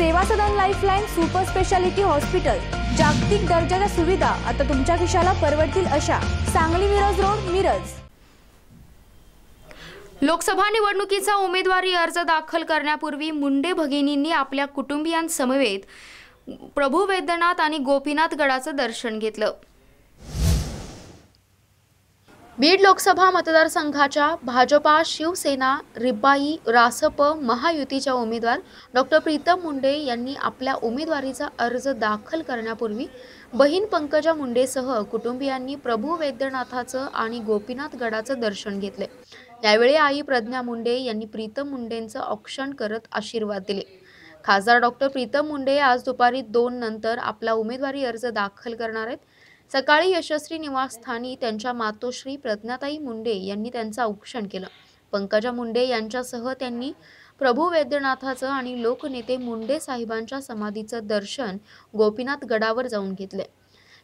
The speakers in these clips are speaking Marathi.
Seva Sadan lifeline super speciality hospital जागतिक दर्जाच्या सुविधा आता तुमच्या खिशाला परवडतील अशा. सांगली मिरज रोड मिरज. लोकसभा निवडणुकीचा उमेदवारी अर्ज दाखल करण्यापूर्वी मुंडे भगिनींनी आपल्या कुटुंबियांसमवेत प्रभू वैद्यनाथ आणि गोपीनाथ गडाचं दर्शन घेतलं. बीड लोकसभा मतदारसंघाच्या भाजपा शिवसेना रिब्बाई रासप महायुतीच्या उमेदवार डॉक्टर प्रीतम मुंडे यांनी आपल्या उमेदवारीचा अर्ज दाखल करण्यापूर्वी बहीण पंकजा मुंडेसह कुटुंबियांनी प्रभू वैद्यनाथाचं आणि गोपीनाथ गडाचं दर्शन घेतले. यावेळी आई प्रज्ञा मुंडे यांनी प्रीतम मुंडेंचं औक्षण करत आशीर्वाद दिले. खासदार डॉक्टर प्रीतम मुंडे आज दुपारी दोन नंतर आपला उमेदवारी अर्ज दाखल करणार आहेत. सकाळी यशस्वी निवासस्थानी त्यांच्या मातोश्री प्रज्ञाताई मुंडे यांनी त्यांचं औक्षण केलं. पंकजा मुंडे यांच्यासह त्यांनी प्रभू वैद्यनाथाचं आणि लोकनेते मुंडे साहेबांच्या समाधीचं दर्शन गोपीनाथ गडावर जाऊन घेतले.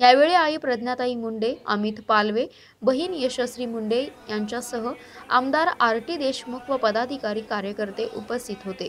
यावेळी आई प्रज्ञाताई मुंडे अमित पालवे बहीण यशस्वी मुंडे यांच्यासह आमदार आर टी देशमुख व पदाधिकारी कार्यकर्ते उपस्थित होते.